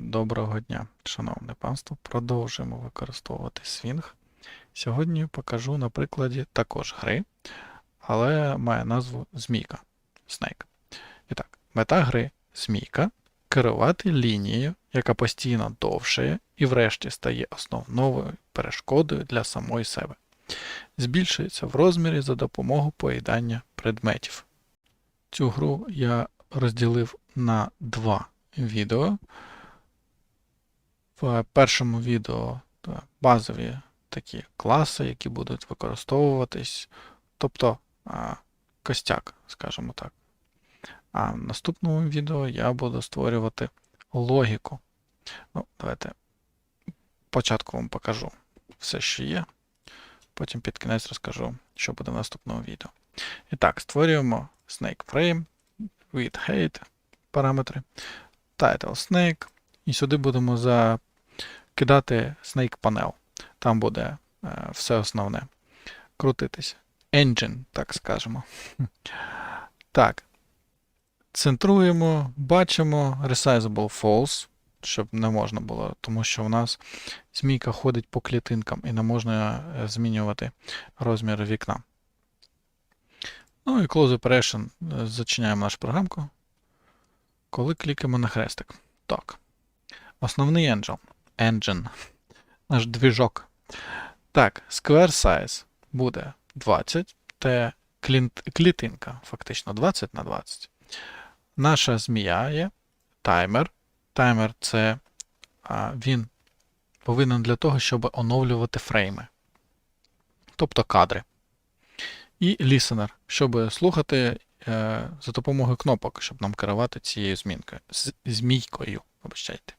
Доброго дня, шановне панство. Продовжуємо використовувати Swing. Сьогодні покажу на прикладі також гри, але має назву Змійка. Snake. І так, мета гри Змійка керувати лінією, яка постійно довшає і врешті стає основною перешкодою для самої себе. Збільшується в розмірі за допомогою поїдання предметів. Цю гру я розділив на два відео. В першому відео базові такі класи, які будуть використовуватись, тобто костяк, скажімо так. А в наступному відео я буду створювати логіку. Ну, Давайте спочатку вам покажу все, що є. Потім під кінець розкажу, що буде в наступному відео. І так, створюємо Snake Frame, with height параметри, title Snake. І сюди будемо закидати Snake Panel. Там буде е, все основне. Крутитись. Engine, так скажемо. Так. Центруємо, бачимо Resizable False, щоб не можна було, тому що у нас змійка ходить по клітинкам і не можна е, змінювати розмір вікна. Ну і Close Operation. е, Зачиняємо нашу програмку. Коли клікаємо на хрестик. Так. Основний engine. Engine. Наш двіжок. Так, square size буде 20. Це клітинка, фактично 20 на 20. Наша змія є таймер. Таймер це він повинен для того, щоб оновлювати фрейми. Тобто кадри. І listener, щоб слухати е, за допомогою кнопок, щоб нам керувати цією змінкою. Змійкою. Вибачайте.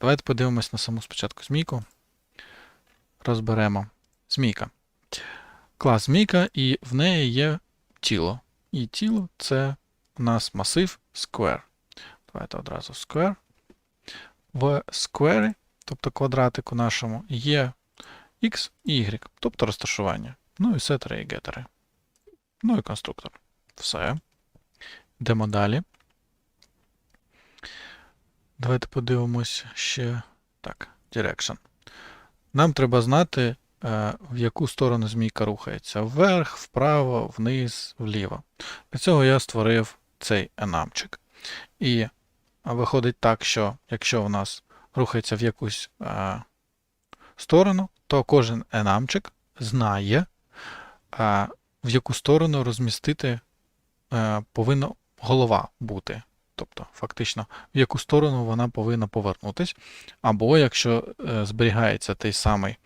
Давайте подивимось на саму спочатку змійку. Розберемо. Змійка. Клас змійка, і в неї є тіло. І тіло це у нас масив square. Давайте одразу square. В square, тобто квадратику нашому, є x і y, тобто розташування. Ну і сетери і гетери. Ну і конструктор. Все. Йдемо далі. Давайте подивимось ще. Так, direction. Нам треба знати, е, в яку сторону змійка рухається. Вверх, вправо, вниз, вліво. Для цього я створив цей енамчик. І виходить так, що якщо у нас рухається в якусь е, сторону, то кожен енамчик знає, е, в яку сторону розмістити повинна голова бути. Тобто, фактично, в яку сторону вона повинна повернутись. Або якщо е, зберігається той самий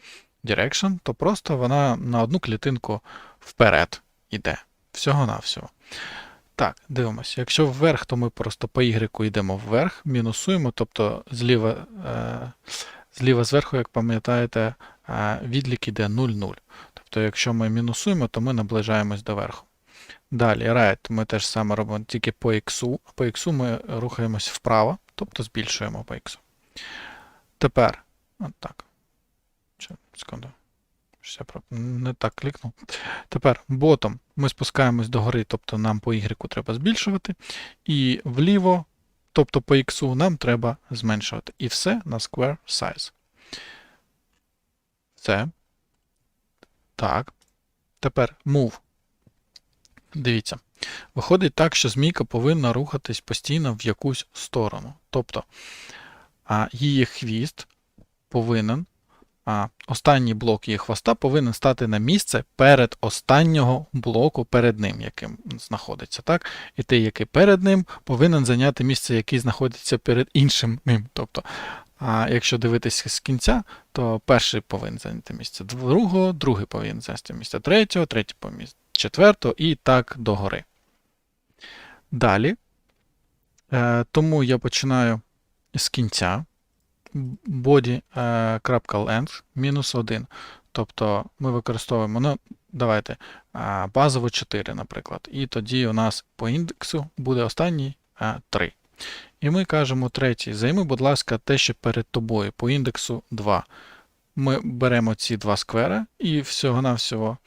direction, то просто вона на одну клітинку вперед йде. Всього-навсього. Так, дивимося. Якщо вверх, то ми просто по Y йдемо вверх, мінусуємо, тобто зліва, е, зліва зверху, як пам'ятаєте, е, відлік йде 0,0. Тобто, якщо ми мінусуємо, то ми наближаємось до верху. Далі, right, ми теж саме робимо тільки по X. По X ми рухаємось вправо, тобто збільшуємо по X. Тепер, от так. Секунду. Про- не так клікнув. Тепер bottom ми спускаємось догори, тобто нам по Y треба збільшувати. І вліво, тобто по X нам треба зменшувати. І все на square size. Все. Так. Тепер move. Дивіться. Виходить так, що змійка повинна рухатись постійно в якусь сторону. Тобто її хвіст повинен, а, останній блок її хвоста повинен стати на місце перед останнього блоку перед ним, яким знаходиться. так? І той, який перед ним, повинен зайняти місце, який знаходиться перед іншим ним. Тобто, а якщо дивитися з кінця, то перший повинен зайняти місце другого, другий повинен зайняти місце третього, третій помість четвертого і так догори. Далі. Е, тому я починаю з кінця body.length мінус 1. Тобто ми використовуємо, ну, давайте, а, базово 4, наприклад. І тоді у нас по індексу буде останній 3. І ми кажемо третій, займи, будь ласка, те, що перед тобою по індексу 2. Ми беремо ці два сквери і всього-навсього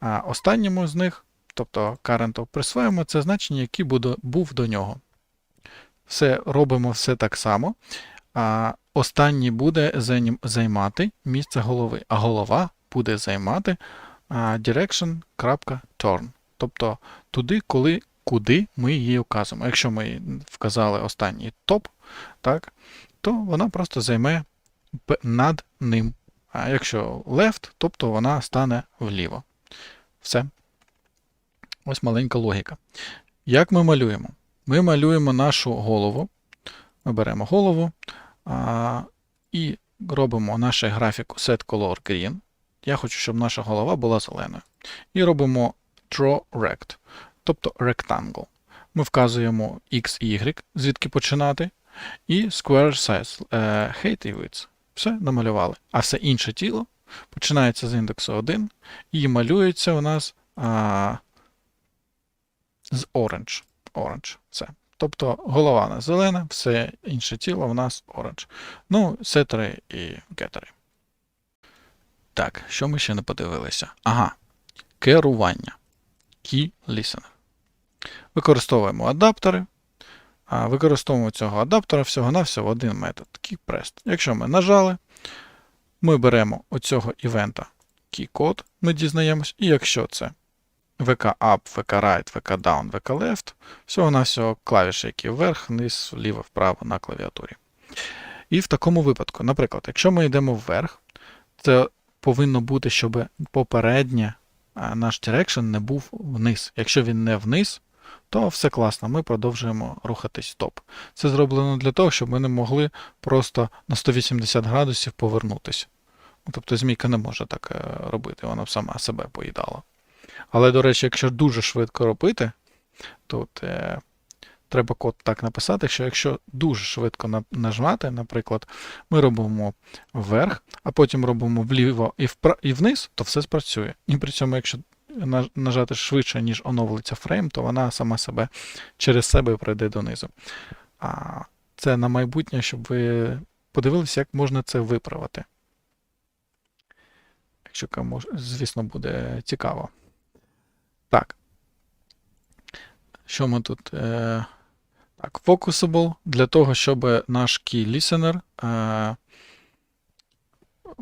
а останньому з них, тобто current, присвоїмо це значення, яке буде, був до нього. Все робимо все так само. а, останній буде займати місце голови, а голова буде займати direction.turn. Тобто туди, коли, куди ми її указуємо. Якщо ми вказали останній топ, так, то вона просто займе над ним. А якщо left, тобто вона стане вліво. Все. Ось маленька логіка. Як ми малюємо? Ми малюємо нашу голову. Ми беремо голову а, і робимо наш графіку Set Color Green. Я хочу, щоб наша голова була зеленою. І робимо Draw Rect, тобто Rectangle. Ми вказуємо X і Y, звідки починати, і Square Size, е, Height і Width. Все, намалювали. А все інше тіло починається з індексу 1 і малюється у нас а, з orange. Orange. Все. Тобто голова у зелена, все інше тіло у нас orange. Ну, сетери і гетери. Так, що ми ще не подивилися? Ага. Керування. Key Listener. Використовуємо адаптери. Використовуємо цього адаптера всього-навсього один метод KeyPressed. Якщо ми нажали, ми беремо оцього івента key-код, ми дізнаємось, і якщо це VK up, VK right, VK down, VK left, всього-навсього клавіші, які вверх, вниз, вліво, вправо на клавіатурі. І в такому випадку, наприклад, якщо ми йдемо вверх, це повинно бути, щоб попереднє наш direction не був вниз. Якщо він не вниз, то все класно, ми продовжуємо рухатись топ. Це зроблено для того, щоб ми не могли просто на 180 градусів повернутися. Ну, Тобто змійка не може так е, робити, вона б сама себе поїдала. Але, до речі, якщо дуже швидко робити, то е, треба код так написати, що якщо дуже швидко на- нажмати, наприклад, ми робимо вверх, а потім робимо вліво і, впра- і вниз, то все спрацює. І при цьому, якщо нажати швидше, ніж оновлюється фрейм, то вона сама себе через себе пройде донизу. А це на майбутнє, щоб ви подивилися, як можна це виправити. Якщо комусь, звісно, буде цікаво. Так. Що ми тут? Е, так, Focusable для того, щоб наш key listener е,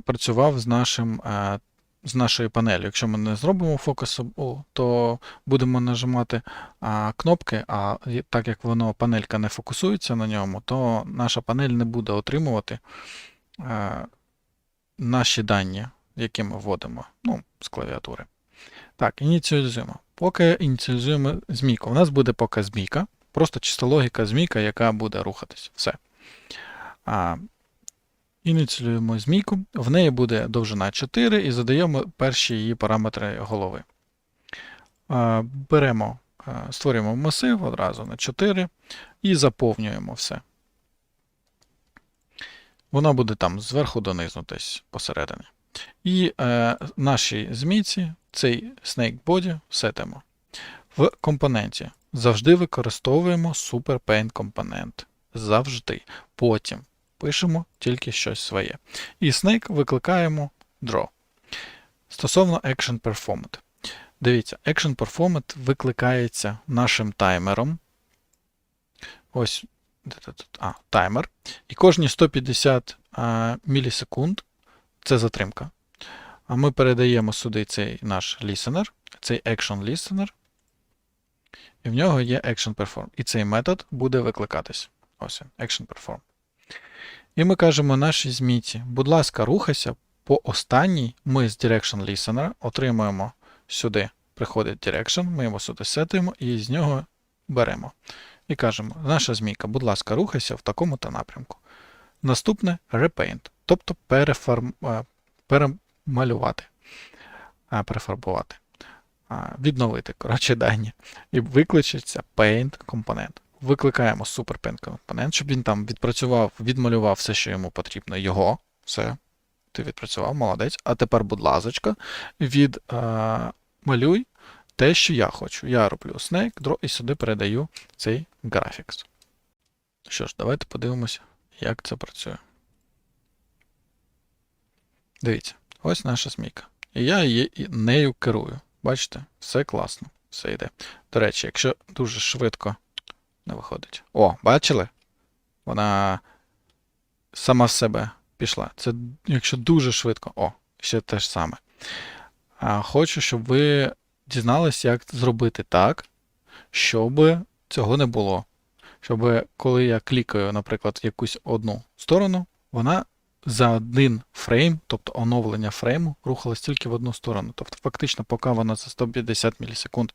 працював з нашим. З нашої панелі. Якщо ми не зробимо Focusable, то будемо нажимати а, кнопки, а так як воно панелька не фокусується на ньому, то наша панель не буде отримувати е, наші дані, які ми вводимо ну, з клавіатури. Так, ініціалізуємо. Поки ініціалізуємо змійку. У нас буде поки змійка, просто чиста логіка змійка, яка буде рухатись. Все. А, ініціюємо змійку. В неї буде довжина 4 і задаємо перші її параметри голови. Беремо, створюємо масив одразу на 4 і заповнюємо все. Вона буде там зверху донизу, десь посередині. І е, нашій змійці цей snake body сетимо. В компоненті завжди використовуємо superpaint компонент. Завжди. Потім пишемо тільки щось своє. І snake викликаємо draw. Стосовно action performed. Дивіться, action performed викликається нашим таймером. Ось? А, таймер. І кожні 150 а, мілісекунд це затримка. А ми передаємо сюди цей наш listener, цей action listener. І в нього є action perform. І цей метод буде викликатись. Ось він, action perform. І ми кажемо нашій змійці, будь ласка, рухайся по останній. Ми з direction listener отримуємо сюди, приходить direction, ми його сюди сетуємо і з нього беремо. І кажемо, наша змійка, будь ласка, рухайся в такому-то напрямку. Наступне repaint, тобто переформ... е, перемалювати, перефарбувати, відновити коротше, дані. І викличеться paint компонент. Викликаємо superpaint компонент, щоб він там відпрацював, відмалював все, що йому потрібно. Його. Все. Ти відпрацював, молодець. А тепер, будь ласка, від а, те, що я хочу. Я роблю snake, draw і сюди передаю цей graphics. Що ж, давайте подивимося, як це працює. Дивіться, ось наша змійка. І я її нею керую. Бачите, все класно, все йде. До речі, якщо дуже швидко не виходить. О, бачили? Вона сама в себе пішла. Це якщо дуже швидко. О, ще те ж саме. А хочу, щоб ви дізналися, як зробити так, щоб цього не було. Щоб коли я клікаю, наприклад, якусь одну сторону, вона за один фрейм, тобто оновлення фрейму, рухалась тільки в одну сторону. Тобто, фактично, поки вона за 150 мілісекунд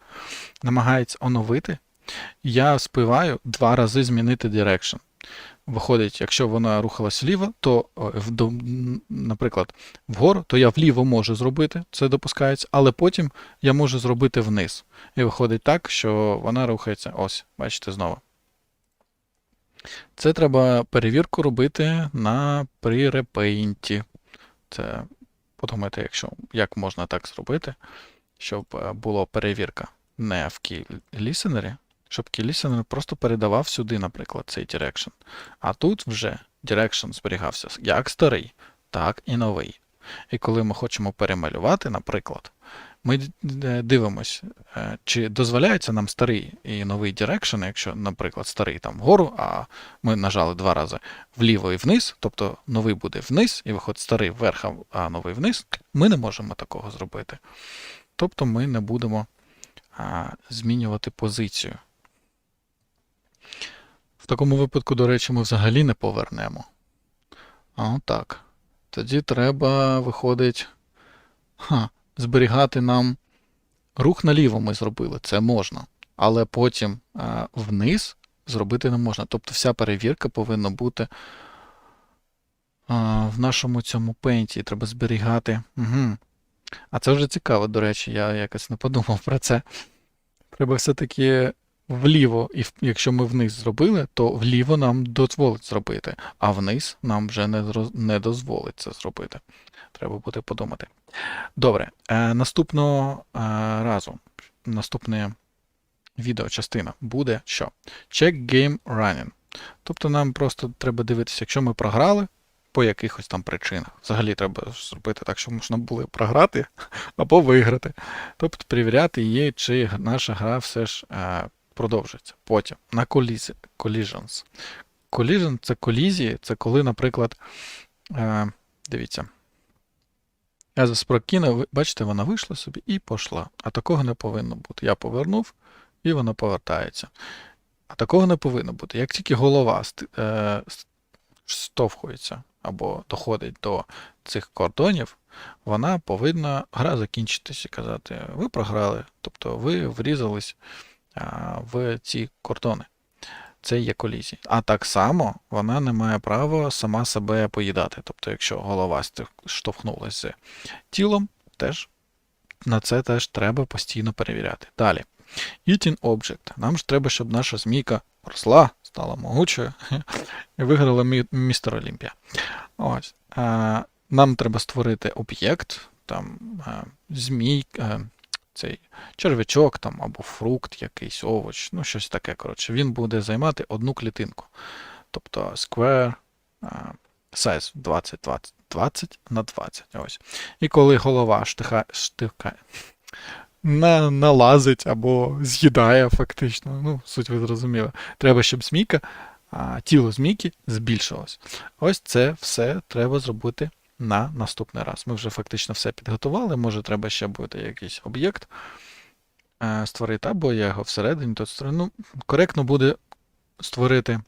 намагається оновити, я співаю два рази змінити direction. Виходить, якщо вона рухалась вліво, то, м, наприклад, вгору, то я вліво можу зробити, це допускається, але потім я можу зробити вниз. І виходить так, що вона рухається ось, бачите, знову. Це треба перевірку робити на прирепейнті. Це подумайте, якщо, як можна так зробити, щоб е, була перевірка не в key-listener, щоб key-listener просто передавав сюди, наприклад, цей direction. А тут вже direction зберігався як старий, так і новий. І коли ми хочемо перемалювати, наприклад, ми дивимось, е, чи дозволяється нам старий і новий direction, якщо, наприклад, старий там вгору, а ми нажали два рази вліво і вниз, тобто новий буде вниз, і виходить старий вверх, а новий вниз, ми не можемо такого зробити. Тобто ми не будемо а, змінювати позицію. В такому випадку, до речі, ми взагалі не повернемо. А так. Тоді треба, виходить, ха, зберігати нам рух наліво ми зробили, це можна. Але потім а, вниз зробити не можна. Тобто вся перевірка повинна бути а, в нашому цьому пенті. Треба зберігати. Угу. А це вже цікаво, до речі, я якось не подумав про це. Треба все-таки вліво, і якщо ми вниз зробили, то вліво нам дозволить зробити, а вниз нам вже не, не дозволить це зробити. Треба буде подумати. Добре, е, наступного е, разу, наступне відео частина буде що? Check game running. Тобто нам просто треба дивитися, якщо ми програли по якихось там причинах. Взагалі треба зробити так, щоб можна було програти або виграти. Тобто перевіряти є, чи наша гра все ж е, продовжується. Потім на collisions. Collision – це колізії, це коли, наприклад, е, дивіться. Я заспрокинув, ви- бачите, вона вийшла собі і пішла. А такого не повинно бути. Я повернув, і вона повертається. А такого не повинно бути. Як тільки голова е, с- штовхується або доходить до цих кордонів, вона повинна гра закінчитися і казати: ви програли, тобто ви врізались в ці кордони. Це є колізія. А так само вона не має права сама себе поїдати. Тобто, якщо голова штовхнулася з тілом, теж на це теж треба постійно перевіряти. Далі. Eating Object. Нам ж треба, щоб наша змійка росла, стала могучою і виграла мі- містер Олімпія. Ось. Нам треба створити об'єкт, там а, змій, а, цей червячок там, або фрукт, якийсь овоч, ну щось таке. Коротше. Він буде займати одну клітинку. Тобто square а, size 20, 20, 20 на 20. Ось. І коли голова штиха, штихає, на, налазить або з'їдає фактично. Ну, суть ви зрозуміли. Треба, щоб змійка, тіло змійки збільшилось. Ось це все треба зробити на наступний раз. Ми вже фактично все підготували. Може, треба ще буде якийсь об'єкт е, створити, або я його всередині тут створю. Ну, коректно буде створити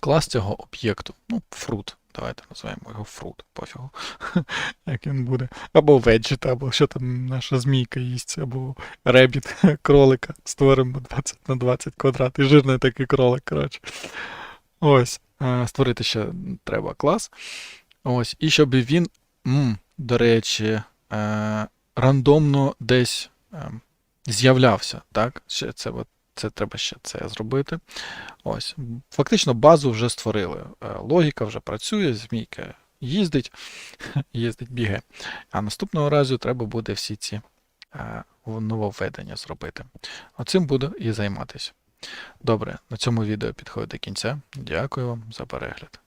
клас цього об'єкту. Ну, фрут. Давайте називаємо його фрут, пофігу. Як він буде. Або веджет, або що там наша змійка їсть, або ребіт кролика. Створимо 20 на 20 квадрат. І жирний такий кролик, коротше. Ось. е, Створити ще треба клас. Ось. І щоб він, м, до речі, е, рандомно десь е, з'являвся. Так? Ще це, от, це треба ще це зробити. Ось. Фактично базу вже створили. Е, Логіка вже працює, змійка їздить, їздить, бігає. А наступного разу треба буде всі ці е, нововведення зробити. Оцим буду і займатися. Добре, на цьому відео підходить до кінця. Дякую вам за перегляд.